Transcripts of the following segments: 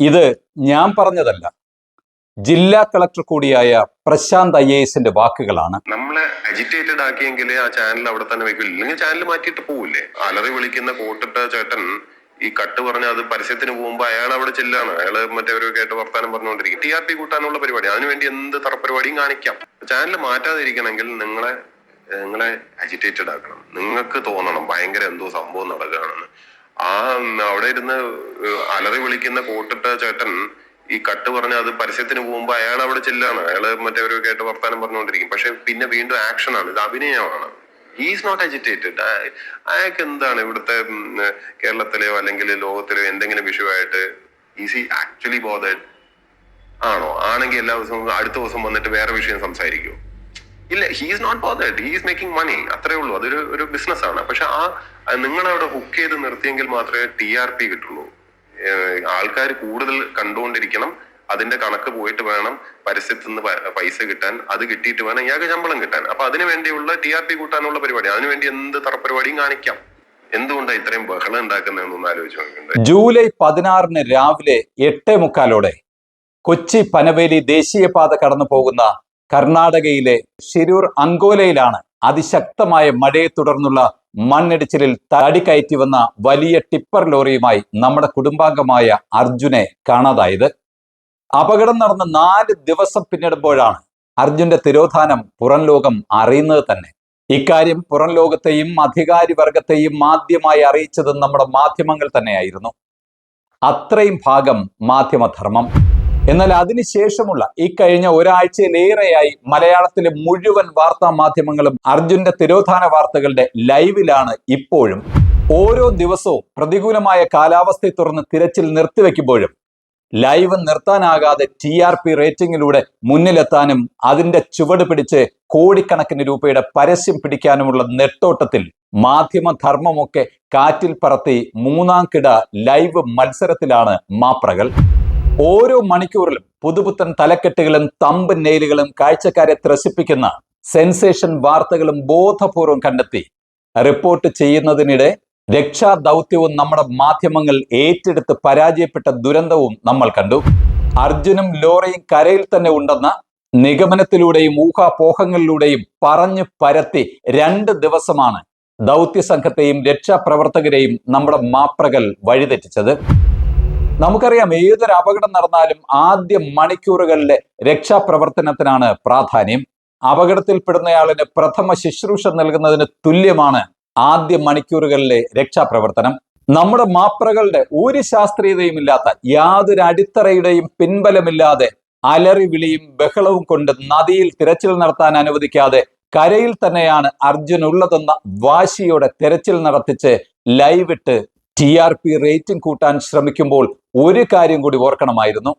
ഇത് ഞാൻ പറഞ്ഞതല്ല. ജില്ലാ കളക്ടർ കൂടിയായ പ്രശാന്ത് ഐ എസിന്റെ വാക്കുകളാണ്. നമ്മളെ അജിറ്റേറ്റഡ് ആക്കിയെങ്കിൽ ആ ചാനൽ അവിടെ തന്നെ വെക്കില്ല ഇല്ലെങ്കിൽ ചാനൽ മാറ്റിയിട്ട് പോവില്ലേ? അലറി വിളിക്കുന്ന കോട്ടിട്ട ചേട്ടൻ ഈ കട്ട് പറഞ്ഞ അത് പരസ്യത്തിന് പോകുമ്പോ അയാൾ അവിടെ ചെല്ലാണ്. അയാൾ മറ്റേവരൊക്കെ ആയിട്ട് വർത്താനം പറഞ്ഞുകൊണ്ടിരിക്കും. ടി ആർ പി കൂട്ടാനുള്ള പരിപാടി. അതിനുവേണ്ടി എന്ത് തറപരിപാടിയും കാണിക്കാം. ചാനൽ മാറ്റാതിരിക്കണമെങ്കിൽ നിങ്ങളെ നിങ്ങളെ അജിറ്റേറ്റഡ് ആക്കണം. നിങ്ങൾക്ക് തോന്നണം ഭയങ്കര എന്തോ സംഭവം നടക്കുകയാണെന്ന്. ആ അവിടെ ഇരുന്ന് അലറി വിളിക്കുന്ന കോട്ടിട്ട ചേട്ടൻ ഈ കട്ട് പറഞ്ഞ അത് പരസ്യത്തിന് പോകുമ്പോ അയാൾ അവിടെ ചെല്ലാണ്. അയാൾ മറ്റേവരൊക്കെ ആയിട്ട് വർത്താനം പറഞ്ഞുകൊണ്ടിരിക്കും. പക്ഷെ പിന്നെ വീണ്ടും ആക്ഷൻ ആണ് ഇത് അഭിനയമാണ്. ഹീസ് നോട്ട് എജിറ്റേറ്റഡ് അയാൾക്ക് എന്താണ് ഇവിടുത്തെ കേരളത്തിലെയോ അല്ലെങ്കിൽ ലോകത്തിലെയോ എന്തെങ്കിലും വിഷയമായിട്ട് ഈസ് ഈ ആക്ച്വലി ബോധഡ് ആണോ? ആണെങ്കിൽ എല്ലാ ദിവസവും അടുത്ത ദിവസം വന്നിട്ട് വേറെ വിഷയം സംസാരിക്കുമോ ഇല്ല he's not bothered he's making money അത്രേ ഉള്ളൂ. അതൊരു ഒരു ബിസിനസ് ആണ്. പക്ഷെ ആ നിങ്ങളവിടെ ഹുക്ക് ചെയ്ത് നിർത്തിയെങ്കിൽ മാത്രമേ ടി ആർ പി കിട്ടുള്ളൂ. ആൾക്കാർ കൂടുതൽ കണ്ടുകൊണ്ടിരിക്കണം. അതിന്റെ കണക്ക് പോയിട്ട് വേണം പരസ്യത്തിൽ നിന്ന് പൈസ കിട്ടാൻ. അത് കിട്ടിയിട്ട് വേണം ഇയാൾക്ക് ശമ്പളം കിട്ടാൻ. അപ്പൊ അതിനു വേണ്ടിയുള്ള ടി ആർ പി കൂട്ടാനുള്ള പരിപാടി. അതിനുവേണ്ടി എന്ത് തറപ്പരിപാടിയും കാണിക്കാം. എന്തുകൊണ്ടാണ് ഇത്രയും ബഹളം ഉണ്ടാക്കുന്നതെന്നൊന്ന് ആലോചിച്ച് ആലോചിച്ചു ജൂലൈ പതിനാറിന് രാവിലെ എട്ടേ മുക്കാലോടെ കൊച്ചി പനവേലി ദേശീയപാത കടന്നു പോകുന്ന കർണാടകയിലെ ഷിരൂർ അങ്കോലയിലാണ് അതിശക്തമായ മഴയെ തുടർന്നുള്ള മണ്ണിടിച്ചിലിൽ തടിക്കയറ്റി വന്ന വലിയ ടിപ്പർ ലോറിയുമായി നമ്മുടെ കുടുംബാംഗമായ അർജുനെ കാണാതായത്. അപകടം നടന്ന് നാല് ദിവസം പിന്നിടുമ്പോഴാണ് അർജുന്റെ തിരോധാനം പുറം ലോകം അറിയുന്നത് തന്നെ. ഇക്കാര്യം പുറം ലോകത്തെയും അധികാരി വർഗത്തെയും ആദ്യമായി അറിയിച്ചത് നമ്മുടെ മാധ്യമങ്ങൾ തന്നെയായിരുന്നു. അത്രയും ഭാഗം മാധ്യമധർമ്മം. എന്നാൽ അതിനുശേഷമുള്ള ഈ കഴിഞ്ഞ ഒരാഴ്ചയിലേറെയായി മലയാളത്തിലെ മുഴുവൻ വാർത്താ മാധ്യമങ്ങളും അർജുന്റെ തിരോധാന വാർത്തകളുടെ ലൈവിലാണ് ഇപ്പോഴും. ഓരോ ദിവസവും പ്രതികൂലമായ കാലാവസ്ഥയെ തുടർന്ന് തിരച്ചിൽ നിർത്തിവെക്കുമ്പോഴും ലൈവ് നിർത്താനാകാതെ ടി ആർ പി റേറ്റിംഗിലൂടെ മുന്നിലെത്താനും അതിന്റെ ചുവട് പിടിച്ച് കോടിക്കണക്കിന് രൂപയുടെ പരസ്യം പിടിക്കാനുമുള്ള നെട്ടോട്ടത്തിൽ മാധ്യമധർമ്മമൊക്കെ കാറ്റിൽ പറത്തി മൂന്നാം കിട ലൈവ് മത്സരത്തിലാണ് മാപ്രകൾ. ഓരോ മണിക്കൂറിലും പുതുപുത്തൻ തലക്കെട്ടുകളും തമ്പ് നെയിലുകളും കാഴ്ചക്കാരെ ത്രസിപ്പിക്കുന്ന സെൻസേഷൻ വാർത്തകളും ബോധപൂർവം കണ്ടെത്തി. റിപ്പോർട്ട് ചെയ്യുന്നതിനിടെ രക്ഷാ ദൗത്യവും നമ്മുടെ മാധ്യമങ്ങൾ ഏറ്റെടുത്ത് പരാജയപ്പെട്ട ദുരന്തവും നമ്മൾ കണ്ടു. അർജുനും ലോറയും കരയിൽ തന്നെ ഉണ്ടെന്ന നിഗമനത്തിലൂടെയും ഊഹാപോഹങ്ങളിലൂടെയും പറഞ്ഞു പരത്തി രണ്ട് ദിവസമാണ് ദൗത്യ സംഘത്തെയും രക്ഷാപ്രവർത്തകരെയും നമ്മുടെ മാപ്രകൾ വഴിതെറ്റിച്ചത്. നമുക്കറിയാം ഏതൊരു അപകടം നടന്നാലും ആദ്യ മണിക്കൂറുകളിലെ രക്ഷാപ്രവർത്തനത്തിനാണ് പ്രാധാന്യം. അപകടത്തിൽപ്പെടുന്നയാളിന് പ്രഥമ ശുശ്രൂഷ നൽകുന്നതിന് തുല്യമാണ് ആദ്യ മണിക്കൂറുകളിലെ രക്ഷാപ്രവർത്തനം. നമ്മുടെ മാപ്രകളുടെ ഒരു ശാസ്ത്രീയതയും ഇല്ലാത്ത യാതൊരു അടിത്തറയുടെയും പിൻബലമില്ലാതെ അലറി വിളിയും ബഹളവും കൊണ്ട് നദിയിൽ തിരച്ചിൽ നടത്താൻ അനുവദിക്കാതെ കരയിൽ തന്നെയാണ് അർജുൻ ഉള്ളതെന്ന വാശിയോടെ തിരച്ചിൽ നടത്തിച്ച് ലൈവ് ഇട്ട് ടി ആർ പി റേറ്റിംഗ് കൂട്ടാൻ ശ്രമിക്കുമ്പോൾ ഒരു കാര്യം കൂടി ഓർക്കണമായിരുന്നു.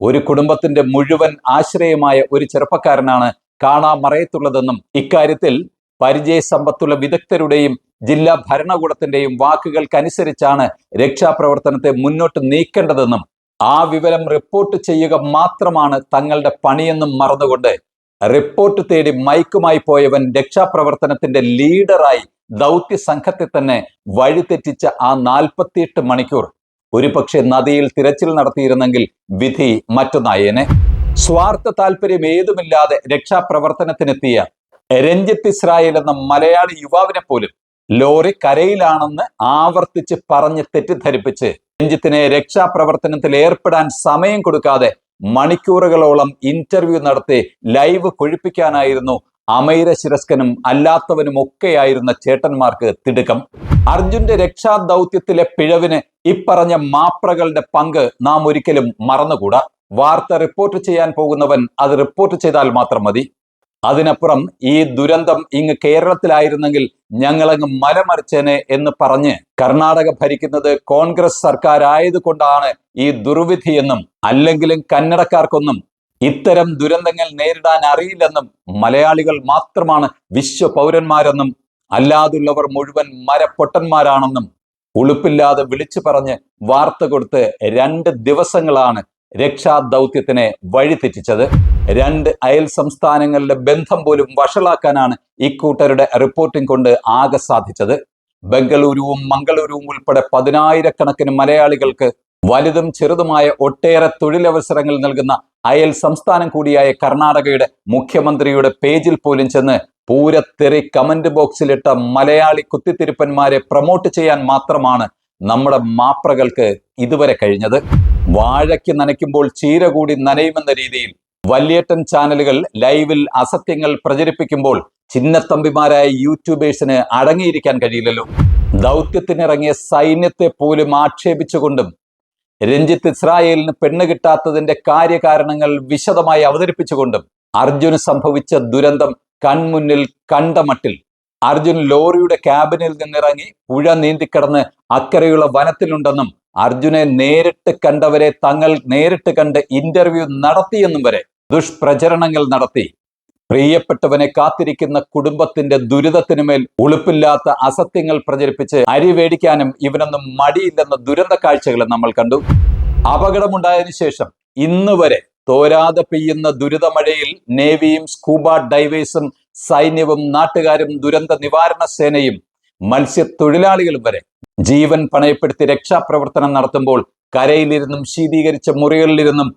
ഒരു കുടുംബത്തിന്റെ മുഴുവൻ ആശ്രയമായ ഒരു ചെറുപ്പക്കാരനാണ് കാണാമറയത്തുള്ളതെന്നും ഇക്കാര്യത്തിൽ പരിചയസമ്പത്തുള്ള വിദഗ്ധരുടെയും ജില്ലാ ഭരണകൂടത്തിന്റെയും വാക്കുകൾക്കനുസരിച്ചാണ് രക്ഷാപ്രവർത്തനത്തെ മുന്നോട്ട് നീക്കേണ്ടതെന്നും ആ വിവരം റിപ്പോർട്ട് ചെയ്യുക മാത്രമാണ് തങ്ങളുടെ പണിയെന്നും മറന്നുകൊണ്ട് റിപ്പോർട്ട് തേടി മൈക്കുമായി പോയവൻ രക്ഷാപ്രവർത്തനത്തിന്റെ ലീഡറായി ദൗത്യ സംഘത്തെ തന്നെ വഴിതെറ്റിച്ച ആ നാൽപ്പത്തിയെട്ട് മണിക്കൂർ ഒരുപക്ഷെ നദിയിൽ തിരച്ചിൽ നടത്തിയിരുന്നെങ്കിൽ വിധി മറ്റൊന്നായേനെ. സ്വാർത്ഥ താല്പര്യം ഏതുമില്ലാതെ രക്ഷാപ്രവർത്തനത്തിനെത്തിയ രഞ്ജിത്ത് ഇസ്രായേൽ എന്ന മലയാളി യുവാവിനെ പോലും ലോറി കരയിലാണെന്ന് ആവർത്തിച്ച് പറഞ്ഞ് തെറ്റിദ്ധരിപ്പിച്ച് രഞ്ജിത്തിനെ രക്ഷാപ്രവർത്തനത്തിൽ ഏർപ്പെടാൻ സമയം കൊടുക്കാതെ മണിക്കൂറുകളോളം ഇന്റർവ്യൂ നടത്തി ലൈവ് കൊഴിപ്പിക്കാനായിരുന്നു അമൈര ശിരസ്കനും അല്ലാത്തവനും ഒക്കെയായിരുന്ന ചേട്ടന്മാർക്ക് തിടുക്കം. അർജുന്റെ രക്ഷാ ദൗത്യത്തിലെ പിഴവിന് ഇപ്പറഞ്ഞ മാപ്രകളുടെ പങ്ക് നാം ഒരിക്കലും മറന്നുകൂടാ. വാർത്ത റിപ്പോർട്ട് ചെയ്യാൻ പോകുന്നവൻ അത് റിപ്പോർട്ട് ചെയ്താൽ മാത്രം മതി. അതിനപ്പുറം ഈ ദുരന്തം ഇങ്ങ് കേരളത്തിലായിരുന്നെങ്കിൽ ഞങ്ങളങ്ങ് മലമറിച്ചേനെ എന്ന് പറഞ്ഞ് കർണാടക ഭരിക്കുന്നത് കോൺഗ്രസ് സർക്കാരായതുകൊണ്ടാണ് ഈ ദുർവിധിയെന്നും അല്ലെങ്കിലും കന്നഡക്കാർക്കൊന്നും ഇത്തരം ദുരന്തങ്ങൾ നേരിടാൻ അറിയില്ലെന്നും മലയാളികൾ മാത്രമാണ് വിശ്വ പൗരന്മാരെന്നും അല്ലാതുള്ളവർ മുഴുവൻ മരപ്പൊട്ടന്മാരാണെന്നും ഉളുപ്പില്ലാതെ വിളിച്ചു പറഞ്ഞ് വാർത്ത കൊടുത്ത് രണ്ട് ദിവസങ്ങളാണ് രക്ഷാ ദൗത്യത്തിനെ വഴിതെറ്റിച്ചത്. രണ്ട് അയൽ സംസ്ഥാനങ്ങളുടെ ബന്ധം പോലും വഷളാക്കാനാണ് ഇക്കൂട്ടരുടെ റിപ്പോർട്ടിംഗ് കൊണ്ട് ആകെ സാധിച്ചത്. ബംഗളൂരുവും മംഗളൂരുവും ഉൾപ്പെടെ പതിനായിരക്കണക്കിന് മലയാളികൾക്ക് വലുതും ചെറുതുമായ ഒട്ടേറെ തൊഴിലവസരങ്ങൾ നൽകുന്ന അയൽ സംസ്ഥാനം കൂടിയായ കർണാടകയുടെ മുഖ്യമന്ത്രിയുടെ പേജിൽ പോലും ചെന്ന് പൂരത്തെറി കമന്റ് ബോക്സിലിട്ട മലയാളി കുത്തിത്തിരിപ്പന്മാരെ പ്രൊമോട്ട് ചെയ്യാൻ മാത്രമാണ് നമ്മുടെ മാപ്രകൾക്ക് ഇതുവരെ കഴിഞ്ഞത്. വാഴയ്ക്ക് നനയ്ക്കുമ്പോൾ ചീര കൂടി നനയുമെന്ന രീതിയിൽ വല്യേട്ടൻ ചാനലുകൾ ലൈവിൽ അസത്യങ്ങൾ പ്രചരിപ്പിക്കുമ്പോൾ ചിന്നത്തമ്പിമാരായ യൂട്യൂബേഴ്സിന് അടങ്ങിയിരിക്കാൻ കഴിയില്ലല്ലോ. ദൗത്യത്തിനിറങ്ങിയ സൈന്യത്തെ പോലും ആക്ഷേപിച്ചുകൊണ്ടും രഞ്ജിത്ത് ഇസ്രായേലിന് പെണ്ണ് കിട്ടാത്തതിന്റെ കാര്യകാരണങ്ങൾ വിശദമായി അവതരിപ്പിച്ചുകൊണ്ടും അർജുന് സംഭവിച്ച ദുരന്തം കൺമുന്നിൽ കണ്ട മട്ടിൽ. അർജുൻ ലോറിയുടെ ക്യാബിനിൽ നിന്നിറങ്ങി പുഴ നീന്തിക്കടന്ന് അക്കരയുള്ള വനത്തിലുണ്ടെന്നും അർജുനെ നേരിട്ട് കണ്ടവരെ തങ്ങൾ നേരിട്ട് കണ്ട് ഇന്റർവ്യൂ നടത്തിയെന്നും വരെ ദുഷ്പ്രചരണങ്ങൾ നടത്തി. പ്രിയപ്പെട്ടവനെ കാത്തിരിക്കുന്ന കുടുംബത്തിന്റെ ദുരിതത്തിനുമേൽ ഉളുപ്പില്ലാത്ത അസത്യങ്ങൾ പ്രചരിപ്പിച്ച് അരി വേടിക്കാനും ഇവനൊന്നും മടിയില്ലെന്ന ദുരന്ത കാഴ്ചകൾ നമ്മൾ കണ്ടു. അപകടമുണ്ടായതിനു ശേഷം ഇന്ന് വരെ തോരാതെ പെയ്യുന്ന ദുരിതമഴയിൽ നേവിയും സ്കൂബ ഡൈവേഴ്സും സൈന്യവും നാട്ടുകാരും ദുരന്ത നിവാരണ സേനയും മത്സ്യത്തൊഴിലാളികളും വരെ ജീവൻ പണയപ്പെടുത്തി രക്ഷാപ്രവർത്തനം നടത്തുമ്പോൾ കരയിലിരുന്നും ശീതീകരിച്ച മുറികളിലിരുന്നും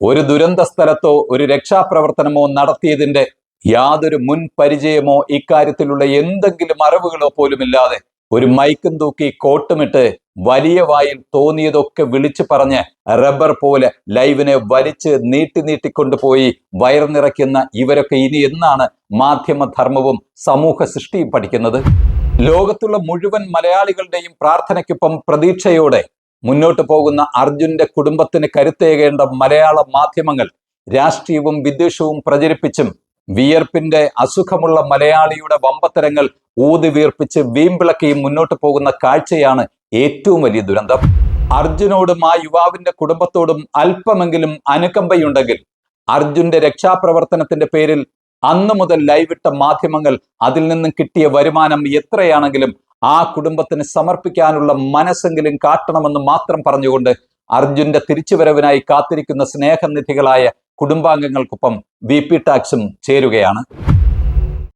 ഒരു ദുരന്ത സ്ഥലത്തോ ഒരു രക്ഷാപ്രവർത്തനമോ നടത്തിയതിന്റെ യാതൊരു മുൻ പരിചയമോ ഇക്കാര്യത്തിലുള്ള എന്തെങ്കിലും അറിവുകളോ പോലുമില്ലാതെ ഒരു മൈക്കും തൂക്കി കോട്ടുമിട്ട് വലിയ വായിൽ തോന്നിയതൊക്കെ വിളിച്ചു പറഞ്ഞ് റബ്ബർ പോലെ ലൈവിനെ വലിച്ച് നീട്ടി നീട്ടിക്കൊണ്ടുപോയി നിറയ്ക്കുന്ന ഇവരൊക്കെ ഇനി എന്നാണ് മാധ്യമധർമ്മവും സമൂഹ സൃഷ്ടിയും പഠിക്കുന്നത്? ലോകത്തുള്ള മുഴുവൻ മലയാളികളുടെയും പ്രാർത്ഥനയ്ക്കൊപ്പം പ്രതീക്ഷയോടെ മുന്നോട്ട് പോകുന്ന അർജുന്റെ കുടുംബത്തിന് കരുത്തേകേണ്ട മലയാള മാധ്യമങ്ങൾ രാഷ്ട്രീയവും വിദ്വേഷവും പ്രചരിപ്പിച്ചും വിയർപ്പിന്റെ അസുഖമുള്ള മലയാളിയുടെ വമ്പത്തരങ്ങൾ ഊതി വീർപ്പിച്ച് വീമ്പിളക്കിയും മുന്നോട്ട് പോകുന്ന കാഴ്ചയാണ് ഏറ്റവും വലിയ ദുരന്തം. അർജുനോടും ആ യുവാവിന്റെ കുടുംബത്തോടും അല്പമെങ്കിലും അനുകമ്പയുണ്ടെങ്കിൽ അർജുന്റെ രക്ഷാപ്രവർത്തനത്തിന്റെ പേരിൽ അന്നു മുതൽ ലൈവിട്ട മാധ്യമങ്ങൾ അതിൽ നിന്നും കിട്ടിയ വരുമാനം എത്രയാണെങ്കിലും ആ കുടുംബത്തിന് സമർപ്പിക്കാനുള്ള മനസ്സെങ്കിലും കാട്ടണമെന്ന് മാത്രം പറഞ്ഞുകൊണ്ട് അർജുന്റെ തിരിച്ചുവരവിനായി കാത്തിരിക്കുന്ന സ്നേഹനിധികളായ കുടുംബാംഗങ്ങൾക്കൊപ്പം വി ടാക്സും ചേരുകയാണ്.